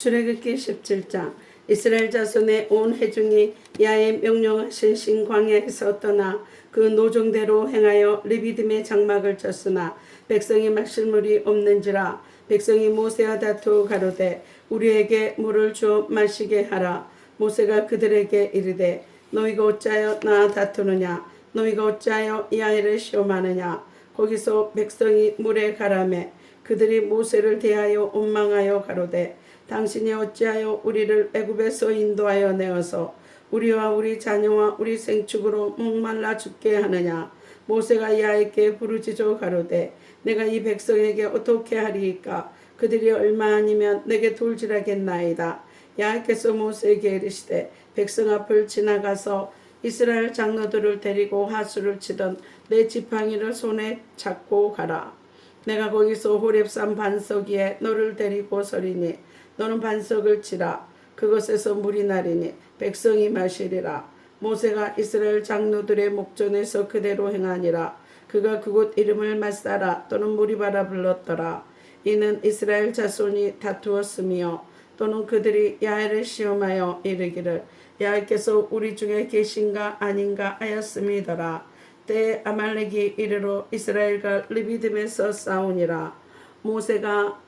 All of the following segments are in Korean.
출애굽기 17장. 이스라엘 자손의 온 회중이 야의 명령하신 신광야에서 떠나 그 노종대로 행하여 리비딤의 장막을 쳤으나 백성이 마실 물이 없는지라 백성이 모세와 다투어 가로되 우리에게 물을 주어 마시게 하라. 모세가 그들에게 이르되 너희가 어찌하여 나 다투느냐? 너희가 어찌하여 야훼를 시험하느냐? 거기서 백성이 물에 가라매 그들이 모세를 대하여 원망하여 가로되 당신이 어찌하여 우리를 애굽에서 인도하여 내어서 우리와 우리 자녀와 우리 생축으로 목말라 죽게 하느냐? 모세가 야에게 부르짖어 가로되 내가 이 백성에게 어떻게 하리이까? 그들이 얼마 아니면 내게 돌질하겠나이다. 야께서 모세에게 이르시되 백성 앞을 지나가서 이스라엘 장로들을 데리고 하수를 치던 내 지팡이를 손에 잡고 가라. 내가 거기서 호렙산 반석 위에 너를 데리고 서리니 너는 반석을 치라. 그것에서 물이 나리니 백성이 마시리라. 모세가 이스라엘 장로들의 목전에서 그대로 행하니라. 그가 그곳 이름을 마사라. 또는 무리바라 불렀더라. 이는 이스라엘 자손이 다투었으며 또는 그들이 야훼를 시험하여 이르기를 야훼께서 우리 중에 계신가 아닌가 하였음이더라. 때 아말렉이 이르러 이스라엘과 리비딤에서 싸우니라. 모세가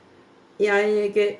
야에게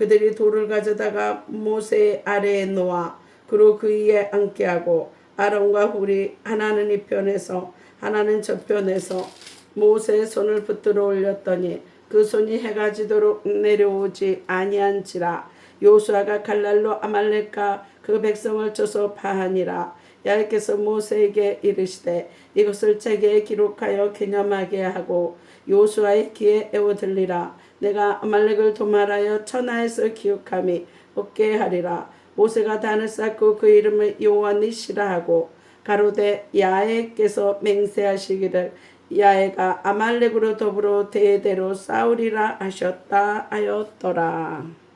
그들이 돌을 가져다가 모세 아래에 놓아 그로 그 위에 앉게 하고 아론과 훌이 하나는 이 편에서 하나는 저 편에서 모세의 손을 붙들어 올렸더니 그 손이 해가 지도록 내려오지 아니한지라 요수아가 갈랄로 아말렉과 그 백성을 쳐서 파하니라 야께서 모세에게 이르시되 이것을 책에 기록하여 기념하게 하고 요수아의 귀에 애워들리라 내가 아말렉을 도말하여 천하에서 기억함이 없게 하리라 모세가 단을 쌓고 그 이름을 여호와 니시라 하고 가로되 야에께서 맹세하시기를 야에가 아말렉으로 더불어 대대로 싸우리라 하셨다 하였더라.